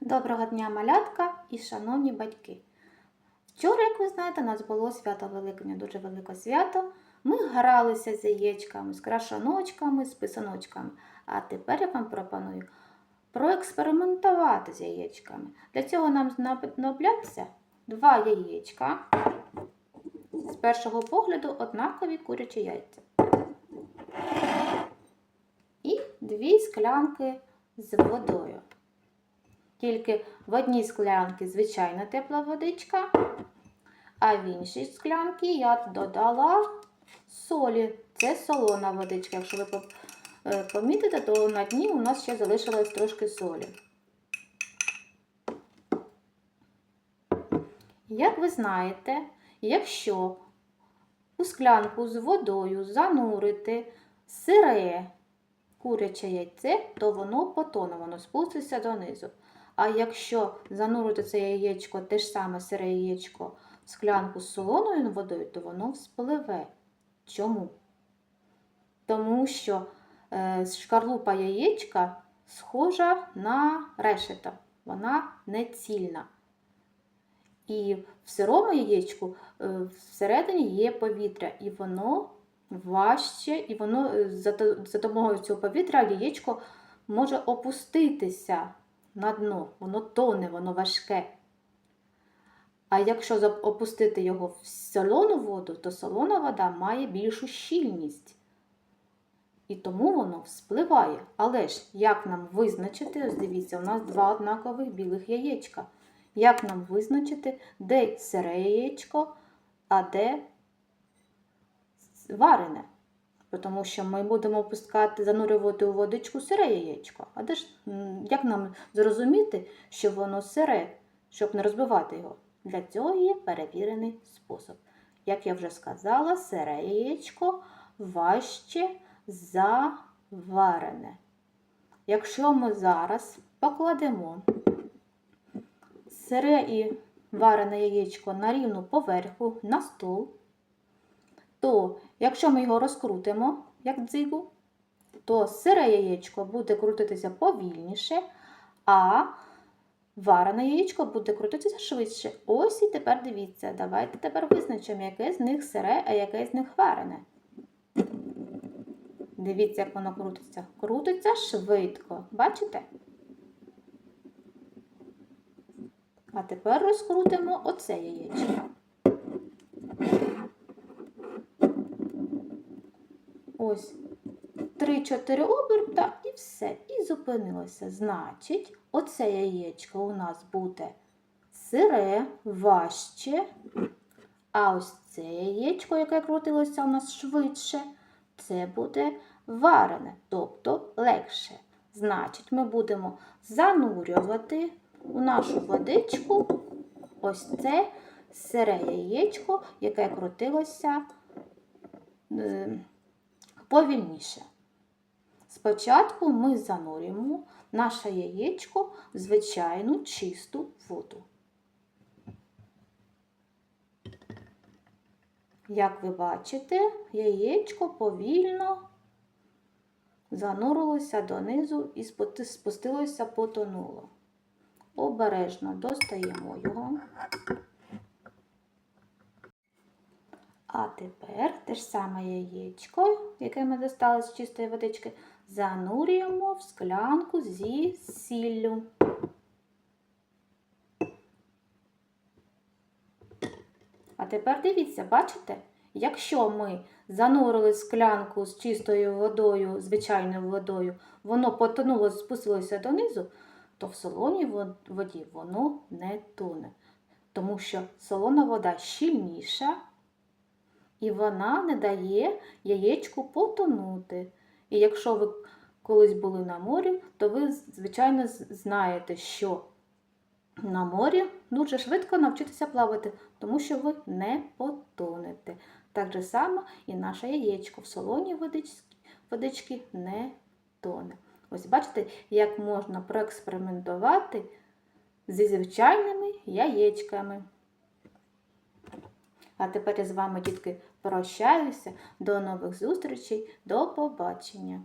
Доброго дня, малятка і шановні батьки. Вчора, як ви знаєте, у нас було свято Великодня, дуже велике свято. Ми гралися з яєчками, з крашаночками, з писаночками. А тепер я вам пропоную проекспериментувати з яєчками. Для цього нам знадобляться два яєчка. З першого погляду однакові курячі яйця. І дві склянки з водою. Тільки в одній склянці звичайна тепла водичка, а в іншій склянці я додала солі. Це солона водичка. Якщо ви е, помітите, то на дні у нас ще залишилось трошки солі. Як ви знаєте, якщо у склянку з водою занурити сире куряче яйце, то воно потоне, воно спуститься донизу. А якщо занурити це яєчко, те ж саме сире яєчко, в склянку з солоною водою, то воно вспливе. Чому? Тому що е, шкарлупа яєчка схожа на решето, вона не цільна. І в сирому яєчку е, всередині є повітря, і воно важче, і воно е, за допомогою цього повітря яєчко може опуститися на дно, воно тоне, воно важке. А якщо опустити його в солону воду, то солона вода має більшу щільність. І тому воно вспливає. Але ж як нам визначити, ось дивіться, у нас два однакових білих яєчка. Як нам визначити, де сире яєчко, а де варене? Тому що ми будемо пускати, занурювати у водичку сире яєчко. А де ж, як нам зрозуміти, що воно сире, щоб не розбивати його? Для цього є перевірений спосіб. Як я вже сказала, сире яєчко важче за варене. Якщо ми зараз покладемо сире і варене яєчко на рівну поверху на стол, то якщо ми його розкрутимо, як дзигу, то сире яєчко буде крутитися повільніше, а варене яєчко буде крутитися швидше. Ось і тепер дивіться, давайте тепер визначимо, яке з них сире, а яке з них варене. Дивіться, як воно крутиться. Крутиться швидко. Бачите? А тепер розкрутимо оце яєчко. Ось 3-4 оберта і все. І зупинилося. Значить, оце яєчко у нас буде сире, важче. А ось це яєчко, яке крутилося у нас швидше, це буде варене, тобто легше. Значить, ми будемо занурювати у нашу водичку ось це сире яєчко, яке крутилося е, повільніше. Спочатку ми занурюємо наше яєчко в звичайну чисту воду. Як ви бачите, яєчко повільно занурилося донизу і спустилося потонуло. Обережно достаємо його. А тепер те ж саме яєчко, яке ми достали з чистої водички, занурюємо в склянку зі сіллю. А тепер дивіться, бачите? Якщо ми занурили склянку з чистою водою, звичайною водою, воно потонуло, спустилося донизу, то в солоній воді воно не тоне. Тому що солона вода щільніша, і вона не дає яєчку потонути. І якщо ви колись були на морі, то ви, звичайно, знаєте, що на морі дуже швидко навчитися плавати, тому що ви не потонете. Так же само і наше яєчко в водичці, водички не тоне. Ось бачите, як можна проекспериментувати зі звичайними яєчками. А тепер я з вами, дітки, прощаюся. До нових зустрічей, до побачення!